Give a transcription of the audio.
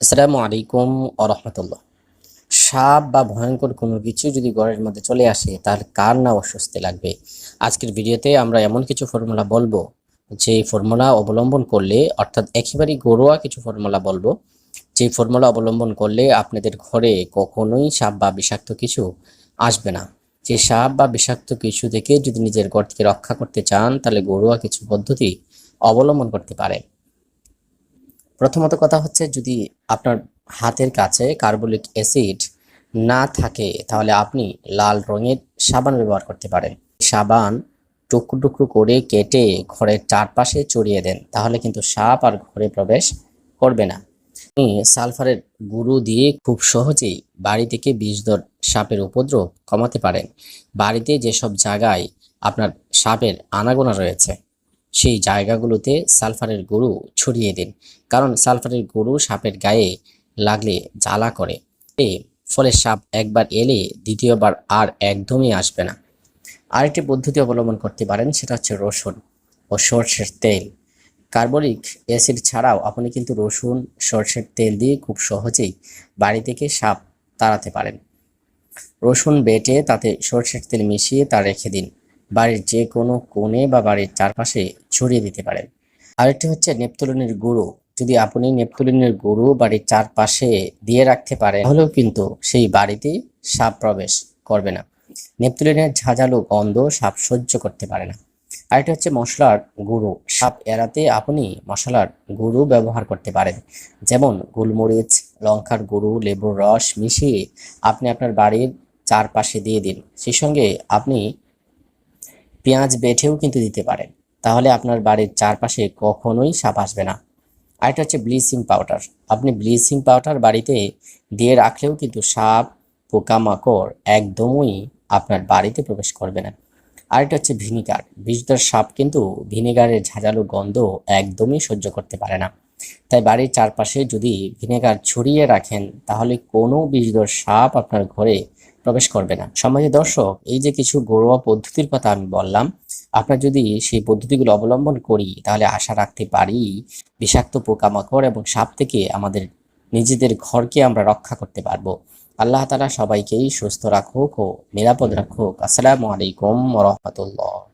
আসসালামু আলাইকুম আরহামতুল্লাহ সাপ বা ভয়ঙ্কর কোনো কিছু যদি ঘরের মধ্যে চলে আসে তাহলে কার না অস্বস্তি লাগবে? আজকের ভিডিওতে আমরা এমন কিছু ফর্মুলা বলব, যে ফর্মুলা অবলম্বন করলে, অর্থাৎ একেবারেই ঘরোয়া কিছু ফর্মুলা বলব, যে ফর্মুলা অবলম্বন করলে আপনাদের ঘরে কখনোই সাপ বা বিষাক্ত কিছু আসবে না। যে সাপ বা বিষাক্ত কিছু থেকে যদি নিজের ঘর থেকে রক্ষা করতে চান, তাহলে ঘরোয়া কিছু পদ্ধতি অবলম্বন করতে পারেন। প্রথমত কথা হচ্ছে যদি আপনার হাতের কাছে কার্বলিক অ্যাসিড না থাকে, তাহলে আপনি লাল রঙের সাবান ব্যবহার করতে পারেন। সাবান টুকরো টুকরো করে কেটে ঘরের চারপাশে চড়িয়ে দেন, তাহলে কিন্তু সাপ আর ঘরে প্রবেশ করবে না। সালফারের গুঁড়ো দিয়ে খুব সহজেই বাড়ি থেকে বিষধর সাপের উপদ্রব কমাতে পারেন। বাড়িতে যেসব জায়গায় আপনার সাপের আনাগোনা রয়েছে সেই জায়গাগুলোতে সালফারের গরু ছড়িয়ে দিন। কারণ সালফারের গরু সাপের গায়ে লাগলে জ্বালা করে। এ, ফলে সাপ একবার এলে দ্বিতীয়বার আর একদমই আসবে না। আরেকটি পদ্ধতি অবলম্বন করতে পারেন, সেটা হচ্ছে রসুন ও সর্ষের তেল। কার্বলিক অ্যাসিড ছাড়াও আপনি কিন্তু রসুন, সর্ষের তেল দিয়ে খুব সহজেই বাড়ি থেকে সাপ তাড়াতে পারেন। রসুন বেটে তাতে সর্ষের তেল মিশিয়ে তা রেখে দিন। বাড়ির যে কোনো কোণে বা বাড়ির চারপাশে ছড়িয়ে দিতে পারেন। আরেকটি হচ্ছে নেপথলিনের গুঁড়ো। যদি আপনি নেপথলিনের গুঁড়ো বাড়ির চারপাশে দিয়ে রাখতে পারেন, তাহলেও কিন্তু সেই বাড়িতে সাপ প্রবেশ করবে না। নেপথলিনের ঝাঁঝালো গন্ধ সাপ সহ্য করতে পারে না। আরেকটি হচ্ছে মশলার গুঁড়ো। সাপ এড়াতে আপনি মশলার গুঁড়ো ব্যবহার করতে পারেন। যেমন গোলমরিচ, লঙ্কার গুঁড়ো, লেবুর রস মিশিয়ে আপনি আপনার বাড়ির চারপাশে দিয়ে দিন। সেই সঙ্গে আপনি পেঁয়াজ বেটেও কিন্তু দিতে পারেন। তাহলে আপনার বাড়ির চারপাশে কখনোই সাপ আসবে না। আরেকটা হচ্ছে ব্লিচিং পাউডার। আপনি ব্লিচিং পাউডার বাড়িতে দিয়ে রাখলেও কিন্তু সাপ, পোকামাকড় একদমই আপনার বাড়িতে প্রবেশ করবে না। আরেকটা হচ্ছে ভিনিগার। বিষদার সাপ কিন্তু ভিনেগারের ঝাঁঝালো গন্ধ একদমই সহ্য করতে পারে না। তাই বাড়ির চারপাশে যদি ভিনেগার ছড়িয়ে রাখেন, তাহলে কোনো বিষধর সাপ আপনার ঘরে প্রবেশ করবে না। সমাজে দর্শক, এই যে কিছু ঘরোয়া পদ্ধতির কথা আমি বললাম, আপনার যদি সেই পদ্ধতিগুলো অবলম্বন করি, তাহলে আশা রাখতে পারি বিষাক্ত পোকামাকড় এবং সাপ থেকে আমাদের নিজেদের ঘরকে আমরা রক্ষা করতে পারব। আল্লাহ তালা সবাইকেই সুস্থ রাখুক ও নিরাপদ রাখুক। আসসালামু আলাইকুম রহমতুল্লাহ।